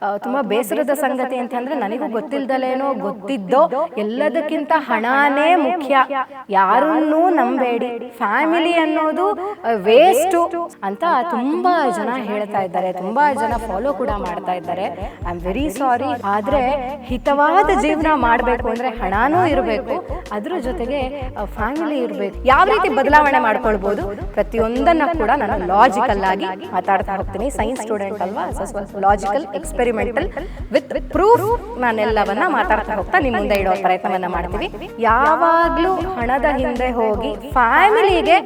ತುಂಬಾ ಬೇಸರದ ಸಂಗತಿ ಅಂತಂದ್ರೆ ನನಗೂ ಗೊತ್ತಿಲ್ದಲೇನೋ ಗೊತ್ತಿದ್ದೋ ಎಲ್ಲದಕ್ಕಿಂತ ಹಣನೇ ಮುಖ್ಯ. ಯಾರನ್ನೂ ನಂಬೇಡಿ. ಫ್ಯಾಮಿಲಿ ಅನ್ನೋದು ವೇಸ್ಟ್ ಅಂತ ತುಂಬಾ ಜನ ಹೇಳ್ತಾ ಇದ್ದಾರೆ. ತುಂಬಾ ಜನ ಫಾಲೋ ಕೂಡ ಮಾಡ್ತಾ ಇದ್ದಾರೆ. ಐ ಆಮ್ ವೆರಿ ಸಾರಿ ಆದ್ರೆ ಹಿತವಾದ ಜೀವನ ಮಾಡಬೇಕು ಅಂದ್ರೆ ಹಣನೂ ಇರಬೇಕು. ಅದ್ರ ಜೊತೆಗೆ ಫ್ಯಾಮಿಲಿ ಇರಬೇಕು. ಯಾವ ರೀತಿ ಬದಲಾವಣೆ ಮಾಡ್ಕೊಳ್ಬಹುದು ಪ್ರತಿಯೊಂದನ್ನ ಕೂಡ ನಾನು ಲಾಜಿಕಲ್ ಆಗಿ ಮಾತಾಡ್ತಾ ಹೋಗ್ತೀನಿ. ಸೈನ್ಸ್ ಸ್ಟೂಡೆಂಟ್ ಅಲ್ವಾ? Logical logical experimental with proof ನಾನೆಲ್ಲವನ್ನ ಮಾತಾಡ್ತಾ ಹೋಗ್ತಾ ನಿಮ್ ಮುಂದೆ ಇಡೋ ಪ್ರಯತ್ನವನ್ನ ಮಾಡ್ತೀವಿ. ಯಾವಾಗ್ಲೂ ಹಣದ ಹಿಂದೆ ಹೋಗಿ ಫ್ಯಾಮಿಲಿಗೆ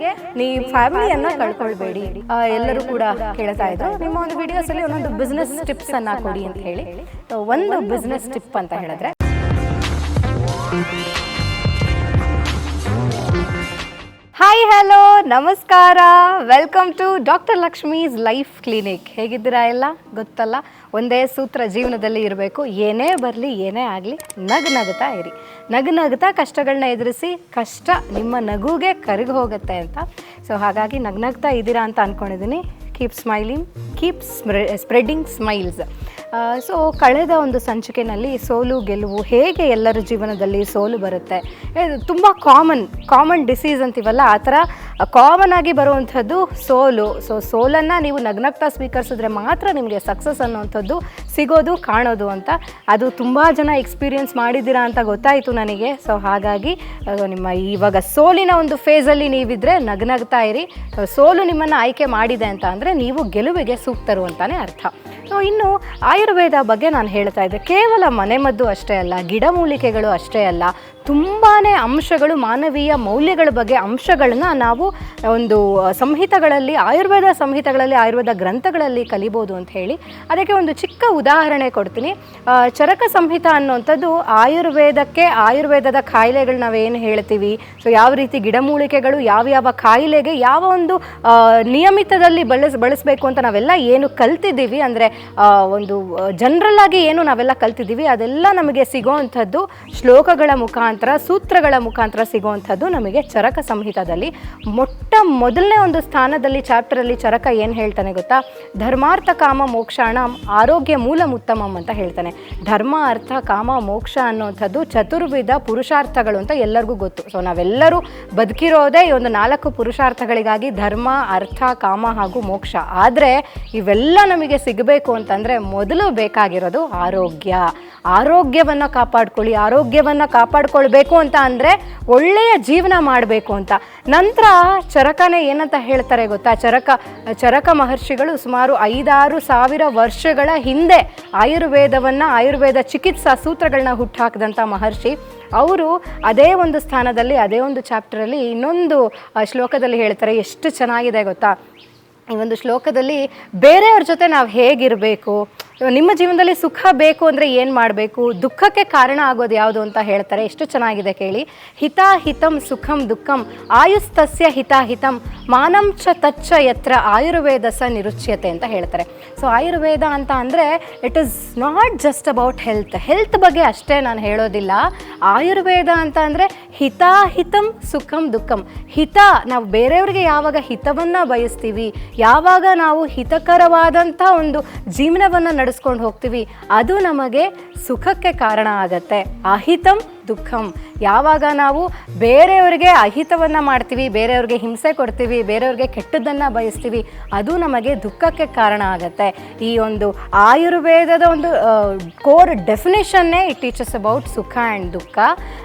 ನೀವು ಫ್ಯಾಮಿಲಿಯನ್ನ ಕಳ್ಕೊಳ್ಬೇಡಿ. ಎಲ್ಲರೂ ಕೂಡ ಕೇಳ್ತಾ ಇದ್ರು. ನಿಮ್ಮ ಒಂದು ವಿಡಿಯೋಸ್ ಅಲ್ಲಿ ಒಂದೊಂದು ಬಿಸ್ನೆಸ್ ಟಿಪ್ಸ್ ಅನ್ನ ಕೊಡಿ ಅಂತ ಹೇಳಿ. ಒಂದು ಬಿಸ್ನೆಸ್ ಟಿಪ್ ಅಂತ ಹೇಳಿದ್ರೆ. ಹಾಯ್ ಹಲೋ ನಮಸ್ಕಾರ. Welcome to doctor Lakshmi's life clinic ಹೇಗಿದ್ದೀರಾ ಎಲ್ಲ? ಗೊತ್ತಲ್ಲ? ಒಂದೇ ಸೂತ್ರ ಜೀವನದಲ್ಲಿ ಇರಬೇಕು. ಏನೇ ಬರಲಿ, ಏನೇ ಆಗಲಿ ನಗು ನಗುತ್ತಾ ಇರಿ. ನಗು ನಗುತ್ತಾ ಕಷ್ಟಗಳನ್ನ ಎದುರಿಸಿ, ಕಷ್ಟ ನಿಮ್ಮ ನಗುಗೆ ಕರಗಿ ಹೋಗುತ್ತೆ ಅಂತ. ಸೊ ಹಾಗಾಗಿ ನಗ್ನಗ್ತಾ ಇದ್ದೀರಾ ಅಂತ ಅಂದ್ಕೊಂಡಿದ್ದೀನಿ keep smiling keep spreading smiles so ಕಳೆದ ಒಂದು ಸಂಚಿಕೆಯಲ್ಲಿ ಸೋಲು ಗೆಲುವು ಹೇಗೆ ಎಲ್ಲರ ಜೀವನದಲ್ಲಿ ಸೋಲು ಬರುತ್ತೆ? ತುಂಬ ಕಾಮನ್ ಕಾಮನ್ ಡಿಸೀಸ್ ಅಂತೀವಲ್ಲ, ಆ ಥರ ಕಾಮನ್ ಆಗಿ ಬರುವಂಥದ್ದು ಸೋಲು. ಸೊ ಸೋಲನ್ನು ನೀವು ನಗ್ನಗ್ತಾ ಸ್ವೀಕರಿಸಿದ್ರೆ ಮಾತ್ರ ನಿಮಗೆ ಸಕ್ಸಸ್ ಅನ್ನೋವಂಥದ್ದು ಸಿಗೋದು, ಕಾಣೋದು ಅಂತ. ಅದು ತುಂಬ ಜನ ಎಕ್ಸ್ಪೀರಿಯೆನ್ಸ್ ಮಾಡಿದ್ದೀರಾ ಅಂತ ಗೊತ್ತಾಯಿತು ನನಗೆ. ಸೊ ಹಾಗಾಗಿ ನಿಮ್ಮ ಇವಾಗ ಸೋಲಿನ ಒಂದು ಫೇಸಲ್ಲಿ ನೀವಿದ್ರೆ ನಗ್ನಗ್ತಾ ಇರಿ. ಸೋಲು ನಿಮ್ಮನ್ನು ಆಯ್ಕೆ ಮಾಡಿದೆ ಅಂತ ಅಂದರೆ ನೀವು ಗೆಲುವಿಗೆ ಸೂಕ್ತರು ಅಂತಾನೆ ಅರ್ಥ. ಸೊ ಇನ್ನು ಆಯುರ್ವೇದ ಬಗ್ಗೆ ನಾನು ಹೇಳ್ತಾ ಇದ್ದೆ. ಕೇವಲ ಮನೆಮದ್ದು ಅಷ್ಟೇ ಅಲ್ಲ ಗಿಡಮೂಲಿಕೆಗಳು ಅಷ್ಟೇ ಅಲ್ಲ ತುಂಬಾ ಅಂಶಗಳು, ಮಾನವೀಯ ಮೌಲ್ಯಗಳ ಬಗ್ಗೆ ಅಂಶಗಳನ್ನ ನಾವು ಒಂದು ಸಂಹಿತಗಳಲ್ಲಿ, ಆಯುರ್ವೇದ ಸಂಹಿತಗಳಲ್ಲಿ, ಆಯುರ್ವೇದ ಗ್ರಂಥಗಳಲ್ಲಿ ಕಲಿಬೋದು ಅಂತ ಹೇಳಿ ಅದಕ್ಕೆ ಒಂದು ಚಿಕ್ಕ ಉದಾಹರಣೆ ಕೊಡ್ತೀನಿ. ಚರಕ ಸಂಹಿತ ಅನ್ನುವಂಥದ್ದು ಆಯುರ್ವೇದಕ್ಕೆ, ಆಯುರ್ವೇದದ ಕಾಯಿಲೆಗಳು ನಾವೇನು ಹೇಳ್ತೀವಿ? ಸೊ ಯಾವ ರೀತಿ ಗಿಡಮೂಲಿಕೆಗಳು ಯಾವ ಯಾವ ಕಾಯಿಲೆಗೆ ಯಾವ ಒಂದು ನಿಯಮಿತದಲ್ಲಿ ಬಳಸ್, ಬಳಸಬೇಕು ಅಂತ ನಾವೆಲ್ಲ ಏನು ಕಲ್ತಿದ್ದೀವಿ ಅಂದರೆ ಒಂದು ಜನರಲ್ ಆಗಿ ಏನು ನಾವೆಲ್ಲ ಕಲ್ತಿದ್ದೀವಿ, ಅದೆಲ್ಲ ನಮಗೆ ಸಿಗೋವಂಥದ್ದು ಶ್ಲೋಕಗಳ ಮುಖಾಂತರ, ಸೂತ್ರಗಳ ಮುಖಾಂತರ ಸಿಗೋವಂಥದ್ದು ನಮಗೆ ಚರಕ ಸಂಹಿತದಲ್ಲಿ. ಮೊಟ್ಟ ಮೊದಲನೇ ಒಂದು ಸ್ಥಾನದಲ್ಲಿ, ಚಾಪ್ಟರಲ್ಲಿ ಚರಕ ಏನು ಹೇಳ್ತಾನೆ ಗೊತ್ತಾ? ಧರ್ಮಾರ್ಥ ಕಾಮ ಮೋಕ್ಷಾಣ ಆರೋಗ್ಯ ಮೂಲ ಉತ್ತಮಂ ಅಂತ ಹೇಳ್ತಾನೆ. ಧರ್ಮ, ಅರ್ಥ, ಕಾಮ, ಮೋಕ್ಷ ಅನ್ನುವಂಥದ್ದು ಚತುರ್ವಿಧ ಪುರುಷಾರ್ಥಗಳು ಅಂತ ಎಲ್ಲರಿಗೂ ಗೊತ್ತು. ಸೊ ನಾವೆಲ್ಲರೂ ಬದುಕಿರೋದೇ ಈ ಒಂದು ನಾಲ್ಕು ಪುರುಷಾರ್ಥಗಳಿಗಾಗಿ ಧರ್ಮ, ಅರ್ಥ, ಕಾಮ ಹಾಗೂ ಮೋಕ್ಷ. ಆದರೆ ಇವೆಲ್ಲ ನಮಗೆ ಸಿಗಬೇಕು ಅಂತಂದರೆ ಮೊದಲು ಬೇಕಾಗಿರೋದು ಆರೋಗ್ಯ. ಆರೋಗ್ಯವನ್ನು ಕಾಪಾಡ್ಕೊಳ್ಳಿ. ಆರೋಗ್ಯವನ್ನು ಕಾಪಾಡ್ಕೊಳ್ಬೇಕು ಅಂತ ಅಂದರೆ ಒಳ್ಳೆಯ ಜೀವನ ಮಾಡಬೇಕು ಅಂತ. ನಂತರ ಚರಕನೇ ಏನಂತ ಹೇಳ್ತಾರೆ ಗೊತ್ತಾ? ಚರಕ ಚರಕ ಮಹರ್ಷಿಗಳು ಸುಮಾರು ಐದಾರು ಸಾವಿರ ವರ್ಷಗಳ ಹಿಂದೆ ಆಯುರ್ವೇದವನ್ನು, ಆಯುರ್ವೇದ ಚಿಕಿತ್ಸಾ ಸೂತ್ರಗಳನ್ನ ಹುಟ್ಟಾಕಿದಂಥ ಮಹರ್ಷಿ ಅವರು ಅದೇ ಒಂದು ಸ್ಥಾನದಲ್ಲಿ, ಅದೇ ಒಂದು ಚಾಪ್ಟರಲ್ಲಿ ಇನ್ನೊಂದು ಶ್ಲೋಕದಲ್ಲಿ ಹೇಳ್ತಾರೆ, ಎಷ್ಟು ಚೆನ್ನಾಗಿದೆ ಗೊತ್ತಾ? ಈ ಒಂದು ಶ್ಲೋಕದಲ್ಲಿ ಬೇರೆಯವ್ರ ಜೊತೆ ನಾವು ಹೇಗಿರಬೇಕು? ನಿಮ್ಮ ಜೀವನದಲ್ಲಿ ಸುಖ ಬೇಕು ಅಂದರೆ ಏನು ಮಾಡಬೇಕು? ದುಃಖಕ್ಕೆ ಕಾರಣ ಆಗೋದು ಯಾವುದು ಅಂತ ಹೇಳ್ತಾರೆ. ಎಷ್ಟು ಚೆನ್ನಾಗಿದೆ ಕೇಳಿ. ಹಿತ ಹಿತಂ ಸುಖಂ ದುಃಖಂ ಆಯುಸ್ತಸ್ಯ ಹಿತ ಹಿತಂ ಮಾನಂ ಚ ತಚ್ಚ ಯತ್ರ ಆಯುರ್ವೇದ ಸ ನಿರುಚ್ಯತೆ ಅಂತ ಹೇಳ್ತಾರೆ. ಸೊ ಆಯುರ್ವೇದ ಅಂತ ಅಂದರೆ it is not just about health health ಬಗ್ಗೆ ಅಷ್ಟೇ ನಾನು ಹೇಳೋದಿಲ್ಲ. ಆಯುರ್ವೇದ ಅಂತ ಅಂದರೆ ಹಿತಾಹಿತಂ ಸುಖಂ ದುಃಖಂ. ಹಿತ, ನಾವು ಬೇರೆಯವ್ರಿಗೆ ಯಾವಾಗ ಹಿತವನ್ನು ಬಯಸ್ತೀವಿ, ಯಾವಾಗ ನಾವು ಹಿತಕರವಾದಂಥ ಒಂದು ಜೀವನವನ್ನು ನಡೆಸ್ಕೊಂಡು ಹೋಗ್ತೀವಿ. ಅದು ನಮಗೆ ಸುಖಕ್ಕೆ ಕಾರಣ ಆಗತ್ತೆ. ಅಹಿತಂ ದುಃಖಂ. ಯಾವಾಗ ನಾವು ಬೇರೆಯವ್ರಿಗೆ ಅಹಿತವನ್ನು ಮಾಡ್ತೀವಿ, ಬೇರೆಯವ್ರಿಗೆ ಹಿಂಸೆ ಕೊಡ್ತೀವಿ, ಬೇರೆಯವ್ರಿಗೆ ಕೆಟ್ಟದ್ದನ್ನು ಬಯಸ್ತೀವಿ, ಅದು ನಮಗೆ ದುಃಖಕ್ಕೆ ಕಾರಣ ಆಗುತ್ತೆ. ಈ ಒಂದು ಆಯುರ್ವೇದದ ಒಂದು ಕೋರ್ ಡೆಫಿನೇಷನ್ನೇ ಇಟ್ ಟೀಚಸ್ ಅಬೌಟ್ ಸುಖ ಆ್ಯಂಡ್ ದುಃಖ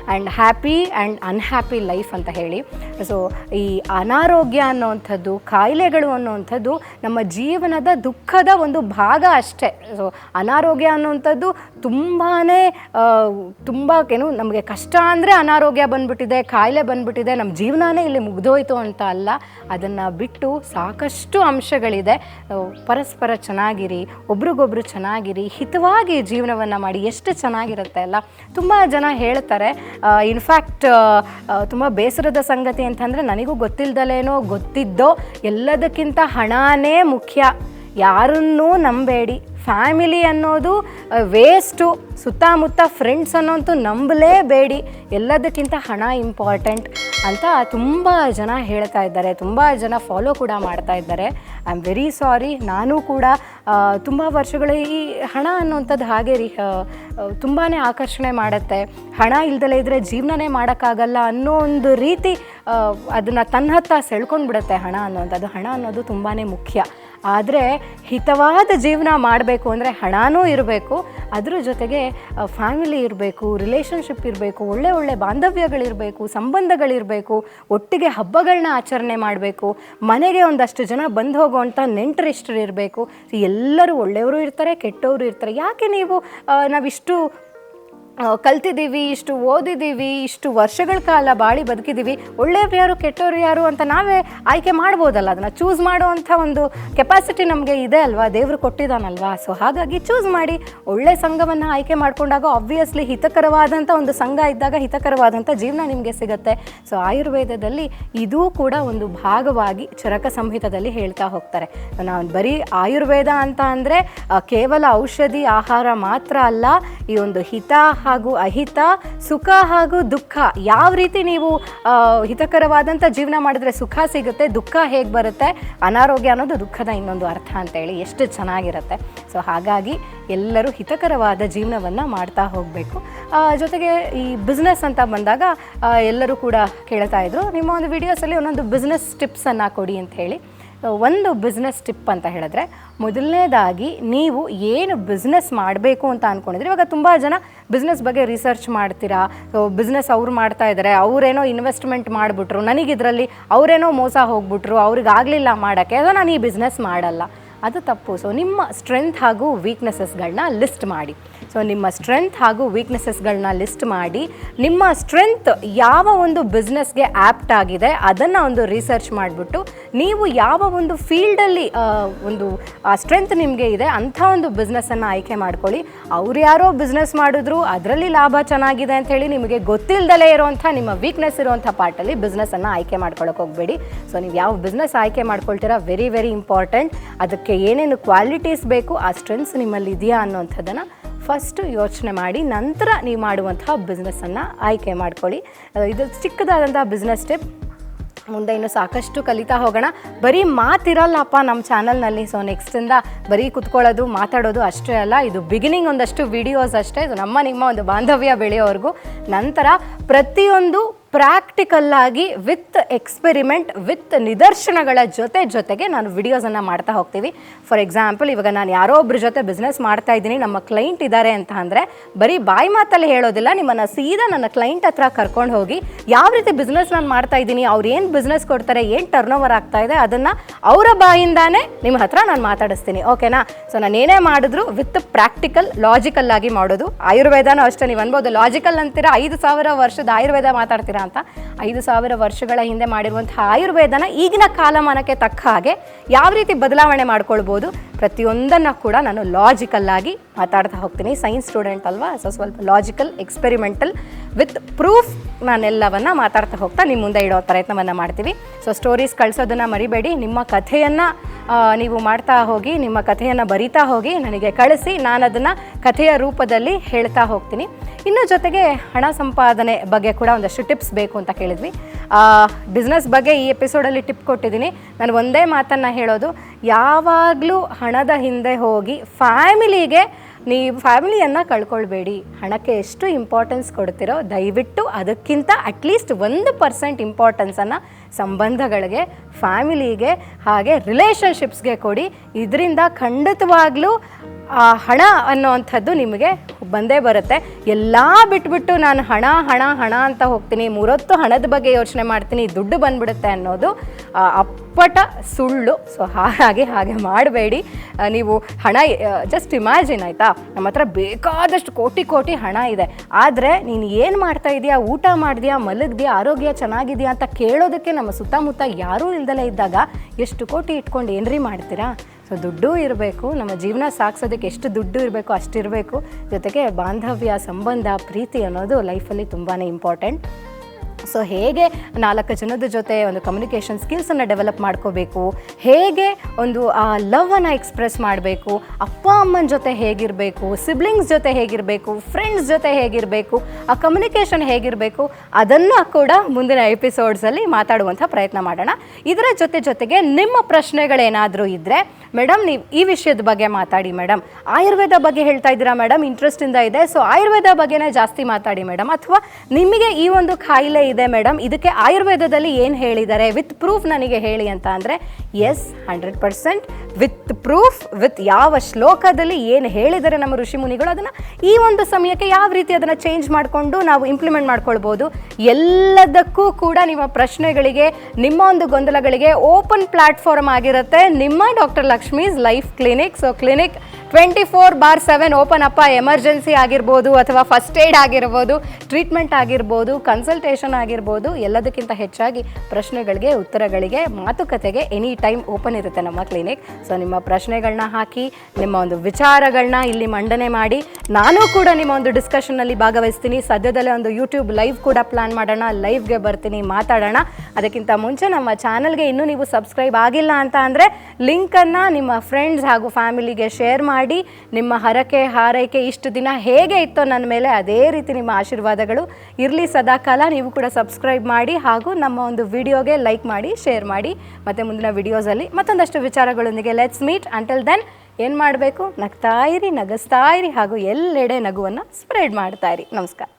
and happy and unhappy life ಅಂತ ಹೇಳಿ. ಸೊ, ಈ ಅನಾರೋಗ್ಯ ಅನ್ನೋವಂಥದ್ದು ಕಾಯಿಲೆಗಳು ಅನ್ನೋವಂಥದ್ದು ನಮ್ಮ ಜೀವನದ ದುಃಖದ ಒಂದು ಭಾಗ ಅಷ್ಟೇ. ಸೊ, ಅನಾರೋಗ್ಯ ಅನ್ನೋವಂಥದ್ದು ತುಂಬಾ ತುಂಬ ಏನು ನಮಗೆ ಕಷ್ಟ ಅಂದರೆ ಅನಾರೋಗ್ಯ ಬಂದ್ಬಿಟ್ಟಿದೆ, ಕಾಯಿಲೆ ಬಂದ್ಬಿಟ್ಟಿದೆ ನಮ್ಮ ಜೀವನನೇ ಇಲ್ಲಿ ಮುಗ್ದೋಯ್ತು ಅಂತ ಅಲ್ಲ. ಅದನ್ನು ಬಿಟ್ಟು ಸಾಕಷ್ಟು ಅಂಶಗಳಿದೆ. ಪರಸ್ಪರ ಚೆನ್ನಾಗಿರಿ, ಒಬ್ರಿಗೊಬ್ರು ಚೆನ್ನಾಗಿರಿ, ಹಿತವಾಗಿ ಜೀವನವನ್ನು ಮಾಡಿ ಎಷ್ಟು ಚೆನ್ನಾಗಿರುತ್ತೆ ಅಲ್ಲ. ತುಂಬ ಜನ ಹೇಳ್ತಾರೆ ಇನ್ಫ್ಯಾಕ್ಟ್ ತುಂಬ ಬೇಸರದ ಸಂಗತಿ ಅಂತಂದರೆ ನನಗೂ ಗೊತ್ತಿಲ್ದಲೇನೋ ಗೊತ್ತಿದ್ದೋ ಎಲ್ಲದಕ್ಕಿಂತ ಹಣನೇ ಮುಖ್ಯ. ಯಾರನ್ನೂ ನಂಬೇಡಿ. ಫ್ಯಾಮಿಲಿ ಅನ್ನೋದು ವೇಸ್ಟು ಸುತ್ತಮುತ್ತ ಫ್ರೆಂಡ್ಸ್ ಅನ್ನೋಂತೂ ನಂಬಲೇಬೇಡಿ. ಎಲ್ಲದಕ್ಕಿಂತ ಹಣ ಇಂಪಾರ್ಟೆಂಟ್ ಅಂತ ತುಂಬ ಜನ ಹೇಳ್ತಾ ಇದ್ದಾರೆ, ತುಂಬ ಜನ ಫಾಲೋ ಕೂಡ ಮಾಡ್ತಾ ಇದ್ದಾರೆ. ಐ ಆಮ್ ವೆರಿ ಸಾರಿ ನಾನು ಕೂಡ ತುಂಬ ವರ್ಷಗಳ ಈ ಹಣ ಅನ್ನೋಂಥದ್ದು ಹಾಗೆ ರೀ ತುಂಬಾ ಆಕರ್ಷಣೆ ಮಾಡುತ್ತೆ. ಹಣ ಇಲ್ದಲೇ ಇದ್ದರೆ ಜೀವನನೇ ಮಾಡೋಕ್ಕಾಗಲ್ಲ ಅನ್ನೋ ಒಂದು ರೀತಿ ಅದನ್ನು ತನ್ನ ಹತ್ತ ಸೆಳ್ಕೊಂಡು ಬಿಡುತ್ತೆ ಹಣ ಅನ್ನೋಂಥದ್ದು ಹಣ ಅನ್ನೋದು ತುಂಬಾ ಮುಖ್ಯ. ಆದರೆ ಹಿತವಾದ ಜೀವನ ಮಾಡಬೇಕು ಅಂದರೆ ಹಣನೂ ಇರಬೇಕು, ಅದ್ರ ಜೊತೆಗೆ ಫ್ಯಾಮಿಲಿ ಇರಬೇಕು ರಿಲೇಷನ್ಶಿಪ್ ಇರಬೇಕು, ಒಳ್ಳೆ ಒಳ್ಳೆ ಬಾಂಧವ್ಯಗಳಿರಬೇಕು, ಸಂಬಂಧಗಳಿರಬೇಕು, ಒಟ್ಟಿಗೆ ಹಬ್ಬಗಳನ್ನ ಆಚರಣೆ ಮಾಡಬೇಕು, ಮನೆಗೆ ಒಂದಷ್ಟು ಜನ ಬಂದು ಹೋಗುವಂಥ ನೆಂಟರಿಷ್ಟರು ಇರಬೇಕು ಎಲ್ಲರೂ ಒಳ್ಳೆಯವರು ಇರ್ತಾರೆ, ಕೆಟ್ಟವರು ಇರ್ತಾರೆ. ಯಾಕೆ ನೀವು ನಾವಿಷ್ಟು ಕಲ್ತಿದ್ದೀವಿ, ಇಷ್ಟು ಓದಿದ್ದೀವಿ, ಇಷ್ಟು ವರ್ಷಗಳ ಕಾಲ ಬಾಳಿ ಬದುಕಿದ್ದೀವಿ. ಒಳ್ಳೆಯವ್ರು ಯಾರು, ಕೆಟ್ಟವ್ರು ಯಾರು ಅಂತ ನಾವೇ ಆಯ್ಕೆ ಮಾಡ್ಬೋದಲ್ಲ. ಅದನ್ನು ಚೂಸ್ ಮಾಡುವಂಥ ಒಂದು ಕೆಪಾಸಿಟಿ ನಮಗೆ ಇದೆ ಅಲ್ವಾ? ದೇವರು ಕೊಟ್ಟಿದ್ದಾನಲ್ವಾ? ಸೊ ಹಾಗಾಗಿ ಚೂಸ್ ಮಾಡಿ ಒಳ್ಳೆ ಸಂಘವನ್ನು ಆಯ್ಕೆ ಮಾಡ್ಕೊಂಡಾಗ ಆಬ್ವಿಯಸ್ಲಿ ಹಿತಕರವಾದಂಥ ಒಂದು ಸಂಘ ಇದ್ದಾಗ ಹಿತಕರವಾದಂಥ ಜೀವನ ನಿಮಗೆ ಸಿಗುತ್ತೆ. ಸೊ ಆಯುರ್ವೇದದಲ್ಲಿ ಇದೂ ಕೂಡ ಒಂದು ಭಾಗವಾಗಿ ಚರಕ ಸಂಹಿತದಲ್ಲಿ ಹೇಳ್ತಾ ಹೋಗ್ತಾರೆ. ನಾವು ಬರೀ ಆಯುರ್ವೇದ ಅಂತ ಅಂದರೆ ಕೇವಲ ಔಷಧಿ, ಆಹಾರ ಮಾತ್ರ ಅಲ್ಲ, ಈ ಒಂದು ಹಿತ ಹಾಗೂ ಅಹಿತ, ಸುಖ ಹಾಗೂ ದುಃಖ. ಯಾವ ರೀತಿ ನೀವು ಹಿತಕರವಾದಂಥ ಜೀವನ ಮಾಡಿದ್ರೆ ಸುಖ ಸಿಗುತ್ತೆ, ದುಃಖ ಹೇಗೆ ಬರುತ್ತೆ? ಅನಾರೋಗ್ಯ ಅನ್ನೋದು ದುಃಖದ ಇನ್ನೊಂದು ಅರ್ಥ ಅಂತೇಳಿ ಎಷ್ಟು ಚೆನ್ನಾಗಿರುತ್ತೆ. ಸೊ ಹಾಗಾಗಿ ಎಲ್ಲರೂ ಹಿತಕರವಾದ ಜೀವನವನ್ನು ಮಾಡ್ತಾ ಹೋಗಬೇಕು. ಜೊತೆಗೆ ಈ ಬಿಸ್ನೆಸ್ ಅಂತ ಬಂದಾಗ ಎಲ್ಲರೂ ಕೂಡ ಕೇಳ್ತಾ ಇದ್ರು, ನಿಮ್ಮ ಒಂದು ವಿಡಿಯೋಸಲ್ಲಿ ಒಂದೊಂದು ಬಿಸ್ನೆಸ್ ಟಿಪ್ಸನ್ನು ಕೊಡಿ ಅಂತ ಹೇಳಿ ಒಂದು ಬಿಸ್ನೆಸ್ ಟಿಪ್ ಅಂತ ಹೇಳಿದ್ರೆ, ಮೊದಲನೇದಾಗಿ ನೀವು ಏನು ಬಿಸ್ನೆಸ್ ಮಾಡಬೇಕು ಅಂತ ಅಂದ್ಕೊಂಡಿದ್ರೆ ಇವಾಗ ತುಂಬ ಜನ ಬಿಸ್ನೆಸ್ ಬಗ್ಗೆ ರಿಸರ್ಚ್ ಮಾಡ್ತೀರಾ ಬಿಸ್ನೆಸ್ ಅವ್ರು ಮಾಡ್ತಾ ಇದ್ದಾರೆ ಅವರೇನೋ ಇನ್ವೆಸ್ಟ್ಮೆಂಟ್ ಮಾಡಿಬಿಟ್ರು, ನನಗಿದ್ರಲ್ಲಿ ಅವರೇನೋ ಮೋಸ ಹೋಗ್ಬಿಟ್ರು ಅವ್ರಿಗೆ ಆಗಲಿಲ್ಲ ಮಾಡೋಕ್ಕೆ ಅದು ನಾನು ಈ ಬಿಸ್ನೆಸ್ ಮಾಡಲ್ಲ. ಅದು ತಪ್ಪು. ಸೊ ನಿಮ್ಮ ಸ್ಟ್ರೆಂತ್ ಹಾಗೂ ವೀಕ್ನೆಸಸ್ಗಳನ್ನ ಲಿಸ್ಟ್ ಮಾಡಿ. ಸೊ ನಿಮ್ಮ ಸ್ಟ್ರೆಂತ್ ಹಾಗೂ ವೀಕ್ನೆಸಸ್ಗಳನ್ನ ಲಿಸ್ಟ್ ಮಾಡಿ. ನಿಮ್ಮ ಸ್ಟ್ರೆಂತ್ ಯಾವ ಒಂದು ಬಿಸ್ನೆಸ್ಗೆ ಆ್ಯಪ್ಟ್ ಆಗಿದೆ ಅದನ್ನು ಒಂದು ರಿಸರ್ಚ್ ಮಾಡಿಬಿಟ್ಟು, ನೀವು ಯಾವ ಒಂದು ಫೀಲ್ಡಲ್ಲಿ ಒಂದು, ಆ ಸ್ಟ್ರೆಂತ್ ನಿಮಗೆ ಇದೆ ಅಂಥ ಒಂದು ಬಿಸ್ನೆಸ್ಸನ್ನು ಆಯ್ಕೆ ಮಾಡ್ಕೊಳ್ಳಿ. ಅವ್ರು ಯಾರೋ ಬಿಸ್ನೆಸ್ ಮಾಡಿದ್ರು, ಅದರಲ್ಲಿ ಲಾಭ ಚೆನ್ನಾಗಿದೆ ಅಂತ ಹೇಳಿ ನಿಮಗೆ ಗೊತ್ತಿಲ್ಲದಲೇ ಇರುವಂಥ, ನಿಮ್ಮ ವೀಕ್ನೆಸ್ ಇರುವಂಥ ಪಾರ್ಟಲ್ಲಿ ಬಿಸ್ನೆಸ್ಸನ್ನು ಆಯ್ಕೆ ಮಾಡ್ಕೊಳ್ಳೋಕೆ ಹೋಗಬೇಡಿ. ಸೊ ನೀವು ಯಾವ ಬಿಸ್ನೆಸ್ ಆಯ್ಕೆ ಮಾಡ್ಕೊಳ್ತೀರಾ ವೆರಿ ವೆರಿ ಇಂಪಾರ್ಟೆಂಟ್ ಅದಕ್ಕೆ ಏನೇನು ಕ್ವಾಲಿಟೀಸ್ ಬೇಕು, ಆ ಸ್ಟ್ರೆಂತ್ಸ್ ನಿಮ್ಮಲ್ಲಿ ಇದೆಯಾ ಅನ್ನೋಂಥದ್ದನ್ನು ಫಸ್ಟು ಯೋಚನೆ ಮಾಡಿ, ನಂತರ ನೀವು ಮಾಡುವಂತಹ ಬಿಸ್ನೆಸ್ಸನ್ನು ಆಯ್ಕೆ ಮಾಡ್ಕೊಳ್ಳಿ. ಇದು ಚಿಕ್ಕದಾದಂಥ ಬಿಸ್ನೆಸ್ ಟಿಪ್ ಮುಂದೆ ಇನ್ನೂ ಸಾಕಷ್ಟು ಕಲಿತಾ ಹೋಗೋಣ. ಬರೀ ಮಾತಿರಲ್ಲಪ್ಪ ನಮ್ಮ ಚಾನಲ್ನಲ್ಲಿ ಸೊ ನೆಕ್ಸ್ಟಿಂದ ಬರೀ ಕುತ್ಕೊಳ್ಳೋದು, ಮಾತಾಡೋದು ಅಷ್ಟೇ ಅಲ್ಲ, ಇದು ಬಿಗಿನಿಂಗ್ ಒಂದಷ್ಟು ವಿಡಿಯೋಸ್ ಅಷ್ಟೇ. ಇದು ನಮ್ಮ, ನಿಮ್ಮ ಒಂದು ಬಾಂಧವ್ಯ ಬೆಳೆಯೋವರೆಗೂ. ನಂತರ ಪ್ರತಿಯೊಂದು ಪ್ರಾಕ್ಟಿಕಲ್ ಆಗಿ ವಿತ್ ಎಕ್ಸ್ಪೆರಿಮೆಂಟ್, ವಿತ್ ನಿದರ್ಶನಗಳ ಜೊತೆ ಜೊತೆಗೆ ನಾನು ವಿಡಿಯೋಸನ್ನು ಮಾಡ್ತಾ ಹೋಗ್ತೀವಿ. ಫಾರ್ ಎಕ್ಸಾಂಪಲ್ ಇವಾಗ ನಾನು ಯಾರೋ ಒಬ್ರ ಜೊತೆ ಬಿಸ್ನೆಸ್ ಮಾಡ್ತಾ ಇದ್ದೀನಿ, ನಮ್ಮ ಕ್ಲೈಂಟ್ ಇದ್ದಾರೆ ಅಂತ ಅಂದರೆ ಬರೀ ಬಾಯಿ ಮಾತಲ್ಲಿ ಹೇಳೋದಿಲ್ಲ, ನಿಮ್ಮನ್ನು ಸೀದಾ ನನ್ನ ಕ್ಲೈಂಟ್ ಹತ್ರ ಕರ್ಕೊಂಡು ಹೋಗಿ ಯಾವ ರೀತಿ ಬಿಸ್ನೆಸ್ ನಾನು ಮಾಡ್ತಾ ಇದ್ದೀನಿ, ಅವ್ರು ಏನು ಬಿಸ್ನೆಸ್ ಕೊಡ್ತಾರೆ, ಏನು ಟರ್ನ್ ಓವರ್ ಆಗ್ತಾ ಇದೆ ಅದನ್ನು ಅವರ ಬಾಯಿಂದಾನೇ ನಿಮ್ಮ ಹತ್ರ ನಾನು ಮಾತಾಡಿಸ್ತೀನಿ ಓಕೆನಾ ಸೊ ನಾನು ಏನೇ ಮಾಡಿದ್ರು ವಿತ್ ಪ್ರಾಕ್ಟಿಕಲ್ ಲಾಜಿಕಲ್ ಆಗಿ ಮಾಡೋದು. ಆಯುರ್ವೇದನೂ ಅಷ್ಟೇ, ನೀವು ಅನ್ಬೋದು ಲಾಜಿಕಲ್ ಅಂತೀರಾ, ಐದು ಸಾವಿರ ವರ್ಷದ ಆಯುರ್ವೇದ ಮಾತಾಡ್ತೀರಾ? ಅಂತ. ಐದು ಸಾವಿರ ವರ್ಷಗಳ ಹಿಂದೆ ಮಾಡಿರುವಂತಹ ಆಯುರ್ವೇದನ ಈಗಿನ ಕಾಲಮಾನಕ್ಕೆ ತಕ್ಕ ಹಾಗೆ ಯಾವ ರೀತಿ ಬದಲಾವಣೆ ಮಾಡ್ಕೊಳ್ಬೋದು ಪ್ರತಿಯೊಂದನ್ನು ಕೂಡ ನಾನು ಲಾಜಿಕಲ್ಲಾಗಿ ಮಾತಾಡ್ತಾ ಹೋಗ್ತೀನಿ. ಸೈನ್ಸ್ ಸ್ಟೂಡೆಂಟ್ ಅಲ್ವಾ? ಸೊ ಸ್ವಲ್ಪ ಲಾಜಿಕಲ್ ಎಕ್ಸ್ಪೆರಿಮೆಂಟಲ್ ವಿತ್ ಪ್ರೂಫ್ ನಾನೆಲ್ಲವನ್ನು ಮಾತಾಡ್ತಾ ಹೋಗ್ತಾ ನಿಮ್ಮ ಮುಂದೆ ಇಡೋ ಪ್ರಯತ್ನವನ್ನು ಮಾಡ್ತೀವಿ. ಸೊ ಸ್ಟೋರೀಸ್ ಕಳಿಸೋದನ್ನು ಮರಿಬೇಡಿ. ನಿಮ್ಮ ಕಥೆಯನ್ನು ನೀವು ಮಾಡ್ತಾ ಹೋಗಿ, ನಿಮ್ಮ ಕಥೆಯನ್ನು ಬರಿತಾ ಹೋಗಿ ನನಗೆ ಕಳಿಸಿ ನಾನು ಅದನ್ನು ಕಥೆಯ ರೂಪದಲ್ಲಿ ಹೇಳ್ತಾ ಹೋಗ್ತೀನಿ. ಇನ್ನು ಜೊತೆಗೆ ಹಣ ಸಂಪಾದನೆ ಬಗ್ಗೆ ಕೂಡ ಒಂದಷ್ಟು ಟಿಪ್ಸ್ ಬೇಕು ಅಂತ ಕೇಳಿದ್ವಿ. ಬಿಸ್ನೆಸ್ ಬಗ್ಗೆ ಈ ಎಪಿಸೋಡಲ್ಲಿ ಟಿಪ್ ಕೊಟ್ಟಿದ್ದೀನಿ. ನಾನು ಒಂದೇ ಮಾತನ್ನು ಹೇಳೋದು. ಯಾವಾಗಲೂ ಹಣದ ಹಿಂದೆ ಹೋಗಿ ಫ್ಯಾಮಿಲಿಗೆ ನೀವು ಫ್ಯಾಮಿಲಿಯನ್ನು ಕಳ್ಕೊಳ್ಬೇಡಿ. ಹಣಕ್ಕೆ ಎಷ್ಟು ಇಂಪಾರ್ಟೆನ್ಸ್ ಕೊಡ್ತಿರೋ ದಯವಿಟ್ಟು ಅದಕ್ಕಿಂತ ಅಟ್ಲೀಸ್ಟ್ ಒಂದು ಪರ್ಸೆಂಟ್ ಇಂಪಾರ್ಟೆನ್ಸನ್ನು ಸಂಬಂಧಗಳಿಗೆ, ಫ್ಯಾಮಿಲಿಗೆ, ಹಾಗೆ ರಿಲೇಷನ್ಶಿಪ್ಸ್ಗೆ ಕೊಡಿ. ಇದರಿಂದ ಖಂಡಿತವಾಗ್ಲೂ ಆ ಹಣ ಅನ್ನೋವಂಥದ್ದು ನಿಮಗೆ ಬಂದೇ ಬರುತ್ತೆ. ಎಲ್ಲ ಬಿಟ್ಬಿಟ್ಟು ನಾನು ಹಣ ಹಣ ಹಣ ಅಂತ ಹೋಗ್ತೀನಿ, ಮೂರೊತ್ತು ಹಣದ ಬಗ್ಗೆ ಯೋಚನೆ ಮಾಡ್ತೀನಿ, ದುಡ್ಡು ಬಂದ್ಬಿಡುತ್ತೆ ಅನ್ನೋದು ಅಪ್ಪಟ ಸುಳ್ಳು. ಸೊ ಹಾಗಾಗಿ ಹಾಗೆ ಮಾಡಬೇಡಿ. ನೀವು ಹಣ ಜಸ್ಟ್ ಇಮ್ಯಾಜಿನ್ ಆಯಿತಾ? ನಮ್ಮ ಹತ್ರ ಬೇಕಾದಷ್ಟು ಕೋಟಿ ಕೋಟಿ ಹಣ ಇದೆ. ಆದರೆ ನೀನು ಏನು ಮಾಡ್ತಾ ಇದೆಯಾ? ಊಟ ಮಾಡಿದ್ಯಾ? ಮಲಗಿದ್ಯಾ? ಆರೋಗ್ಯ ಚೆನ್ನಾಗಿದೆಯಾ? ಅಂತ ಕೇಳೋದಕ್ಕೆ ನಮ್ಮ ಸುತ್ತಮುತ್ತ ಯಾರೂ ಇಲ್ದಲೇ ಇದ್ದಾಗ ಎಷ್ಟು ಕೋಟಿ ಇಟ್ಕೊಂಡು ಏನ್ರಿ ಮಾಡ್ತೀರಾ? ಸೊ ದುಡ್ಡು ಇರಬೇಕು, ನಮ್ಮ ಜೀವನ ಸಾಗಿಸೋದಕ್ಕೆ ಎಷ್ಟು ದುಡ್ಡು ಇರಬೇಕು ಅಷ್ಟಿರಬೇಕು. ಜೊತೆಗೆ ಬಾಂಧವ್ಯ, ಸಂಬಂಧ, ಪ್ರೀತಿ ಅನ್ನೋದು ಲೈಫಲ್ಲಿ ತುಂಬಾ ಇಂಪಾರ್ಟೆಂಟ್ ಸೊ ಹೇಗೆ ನಾಲ್ಕು ಜನದ ಜೊತೆ ಒಂದು ಕಮ್ಯುನಿಕೇಷನ್ ಸ್ಕಿಲ್ಸನ್ನು ಡೆವಲಪ್ ಮಾಡ್ಕೋಬೇಕು? ಹೇಗೆ ಒಂದು, ಆ ಲವನ್ನು ಎಕ್ಸ್ಪ್ರೆಸ್ ಮಾಡಬೇಕು? ಅಪ್ಪ, ಅಮ್ಮನ ಜೊತೆ ಹೇಗಿರಬೇಕು? ಸಿಬ್ಲಿಂಗ್ಸ್ ಜೊತೆ ಹೇಗಿರಬೇಕು? ಫ್ರೆಂಡ್ಸ್ ಜೊತೆ ಹೇಗಿರಬೇಕು? ಆ ಕಮ್ಯುನಿಕೇಷನ್ ಹೇಗಿರಬೇಕು? ಅದನ್ನು ಕೂಡ ಮುಂದಿನ ಎಪಿಸೋಡ್ಸಲ್ಲಿ ಮಾತಾಡುವಂಥ ಪ್ರಯತ್ನ ಮಾಡೋಣ. ಇದರ ಜೊತೆ ಜೊತೆಗೆ ನಿಮ್ಮ ಪ್ರಶ್ನೆಗಳೇನಾದರೂ ಇದ್ದರೆ ಮೇಡಮ್ ನೀವು ಈ ವಿಷಯದ ಬಗ್ಗೆ ಮಾತಾಡಿ ಮೇಡಮ್ ಆಯುರ್ವೇದ ಬಗ್ಗೆ ಹೇಳ್ತಾ ಇದ್ದೀರಾ ಮೇಡಮ್ ಇಂಟ್ರೆಸ್ಟಿಂದ ಇದೆ ಸೊ ಆಯುರ್ವೇದ ಬಗ್ಗೆನೇ ಜಾಸ್ತಿ ಮಾತಾಡಿ ಮೇಡಮ್ ಅಥವಾ ನಿಮಗೆ ಈ ಒಂದು ಕಾಯಿಲೆ ಇದೆ, ಮೇಡಮ್. ಇದಕ್ಕೆ ಆಯುರ್ವೇದದಲ್ಲಿ ಏನು ಹೇಳಿದ್ದಾರೆ? ವಿತ್ ಪ್ರೂಫ್ ನನಗೆ ಹೇಳಿ ಅಂತ ಅಂದರೆ yes hundred percent with proof, with ಯಾವ ಶ್ಲೋಕದಲ್ಲಿ ಏನು ಹೇಳಿದ್ದಾರೆ ನಮ್ಮ ಋಷಿ ಮುನಿಗಳು, ಅದನ್ನು ಈ ಒಂದು ಸಮಯಕ್ಕೆ ಯಾವ ರೀತಿ ಅದನ್ನು ಚೇಂಜ್ ಮಾಡಿಕೊಂಡು ನಾವು ಇಂಪ್ಲಿಮೆಂಟ್ ಮಾಡ್ಕೊಳ್ಬೋದು, ಎಲ್ಲದಕ್ಕೂ ಕೂಡ ನಿಮ್ಮ ಪ್ರಶ್ನೆಗಳಿಗೆ, ನಿಮ್ಮ ಒಂದು ಗೊಂದಲಗಳಿಗೆ ಓಪನ್ ಪ್ಲಾಟ್ಫಾರ್ಮ್ ಆಗಿರುತ್ತೆ. ನಿಮ್ಮ doctor Lakshmi's life clinic so clinic twenty four bar seven open ಅಪ್ಪ ಎಮರ್ಜೆನ್ಸಿ ಆಗಿರ್ಬೋದು, ಅಥವಾ ಫಸ್ಟ್ ಏಡ್ ಆಗಿರ್ಬೋದು ಟ್ರೀಟ್ಮೆಂಟ್ ಆಗಿರ್ಬೋದು ಕನ್ಸಲ್ಟೇಷನ್ ಎಲ್ಲದಕ್ಕಿಂತ ಹೆಚ್ಚಾಗಿ ಪ್ರಶ್ನೆಗಳಿಗೆ, ಉತ್ತರಗಳಿಗೆ, ಮಾತುಕತೆಗೆ ಎನಿ ಟೈಮ್ ಓಪನ್ ಇರುತ್ತೆ ನಮ್ಮ ಕ್ಲಿನಿಕ್ ಸೊ ನಿಮ್ಮ ಪ್ರಶ್ನೆಗಳನ್ನ ಹಾಕಿ, ನಿಮ್ಮ ಒಂದು ವಿಚಾರಗಳನ್ನ ಇಲ್ಲಿ ಮಂಡನೆ ಮಾಡಿ, ನಾನು ಕೂಡ ನಿಮ್ಮ ಒಂದು ಡಿಸ್ಕಷನ್ನಲ್ಲಿ ಭಾಗವಹಿಸ್ತೀನಿ. ಸದ್ಯದಲ್ಲೇ ಒಂದು ಯೂಟ್ಯೂಬ್ ಲೈವ್ ಕೂಡ ಪ್ಲಾನ್ ಮಾಡೋಣ. ಲೈವ್ಗೆ ಬರ್ತೀನಿ, ಮಾತಾಡೋಣ. ಅದಕ್ಕಿಂತ ಮುಂಚೆ ನಮ್ಮ ಚಾನಲ್ಗೆ ಇನ್ನೂ ನೀವು ಸಬ್ಸ್ಕ್ರೈಬ್ ಆಗಿಲ್ಲ ಅಂತ ಅಂದರೆ ಲಿಂಕನ್ನು ನಿಮ್ಮ ಫ್ರೆಂಡ್ಸ್ ಹಾಗೂ ಫ್ಯಾಮಿಲಿಗೆ ಶೇರ್ ಮಾಡಿ, ನಿಮ್ಮ ಹರಕೆ, ಹಾರೈಕೆ ಇಷ್ಟು ದಿನ ಹೇಗೆ ಇತ್ತೋ ನನ್ನ ಮೇಲೆ ಅದೇ ರೀತಿ ನಿಮ್ಮ ಆಶೀರ್ವಾದಗಳು. ಇರಲಿ ಸದಾಕಾಲ, ನೀವು ಕೂಡ ಸಬ್ಸ್ಕ್ರೈಬ್ ಮಾಡಿ ಹಾಗೂ ನಮ್ಮ ಒಂದು ವಿಡಿಯೋಗೆ ಲೈಕ್ ಮಾಡಿ ಶೇರ್ ಮಾಡಿ. ಮತ್ತು ಮುಂದಿನ ವಿಡಿಯೋಸಲ್ಲಿ ಮತ್ತೊಂದಷ್ಟು ವಿಚಾರಗಳೊಂದಿಗೆ ಲೆಟ್ಸ್ ಮೀಟ್ ಅಂಟಲ್ ದೆನ್ ಏನು ಮಾಡಬೇಕು? ನಗ್ತಾ ಇರಿ, ನಗಸ್ತಾ ಇರಿ ಹಾಗೂ ಎಲ್ಲೆಡೆ ನಗುವನ್ನು ಸ್ಪ್ರೆಡ್ ಮಾಡ್ತಾ ಇರಿ. ನಮಸ್ಕಾರ.